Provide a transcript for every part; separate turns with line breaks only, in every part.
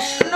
সুর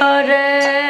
হরে